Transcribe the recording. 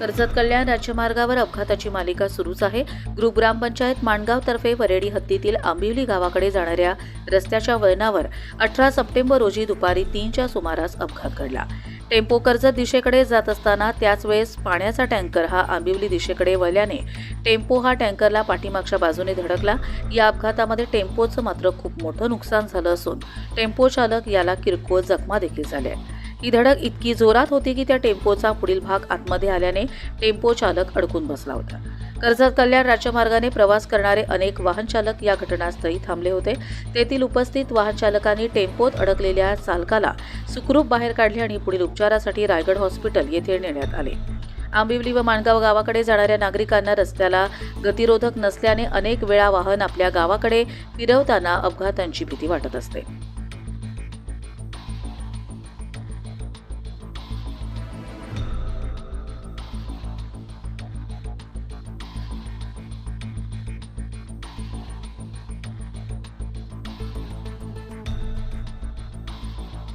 कर्जत कल्याण राज्यमार्गावर अपघाताची मालिका सुरूच आहे. ग्रुप ग्रामपंचायत माणगावतर्फे वरेडी हद्दीतील आंबिवली गावाकडे जाणाऱ्या रस्त्याच्या वळणावर अठरा सप्टेंबर रोजी दुपारी तीनच्या सुमारास अपघात घडला. टेम्पो कर्जत दिशेकडे जात असताना त्याच वेळेस पाण्याचा टँकर हा आंबिवली दिशेकडे वळल्याने टेम्पो हा टँकरला पाठीमागच्या बाजूने धडकला. या अपघातामध्ये टेम्पोचं मात्र खूप मोठं नुकसान झालं असून टेम्पो चालक याला किरकोळ जखमा देखील झाल्या ही धडक इतकी जोरात होती की त्या टेम्पोचा पुढील भाग आतमध्ये आल्याने टेम्पो चालक अडकून बसला होता. कर्जत कल्याण राज्यमार्गाने प्रवास करणारे अनेक वाहन चालक या घटनास्थळी थांबले होते. तेथील उपस्थित वाहन चालकांनी टेम्पोत अडकलेल्या चालकाला सुखरूप बाहेर काढले आणि पुढील उपचारासाठी रायगड हॉस्पिटल येथे नेण्यात आले. आंबिवली व माणगाव गावाकडे जाणाऱ्या नागरिकांना रस्त्याला गतिरोधक नसल्याने अनेक वेळा वाहन आपल्या गावाकडे फिरवताना अपघातांची भीती वाटत असते.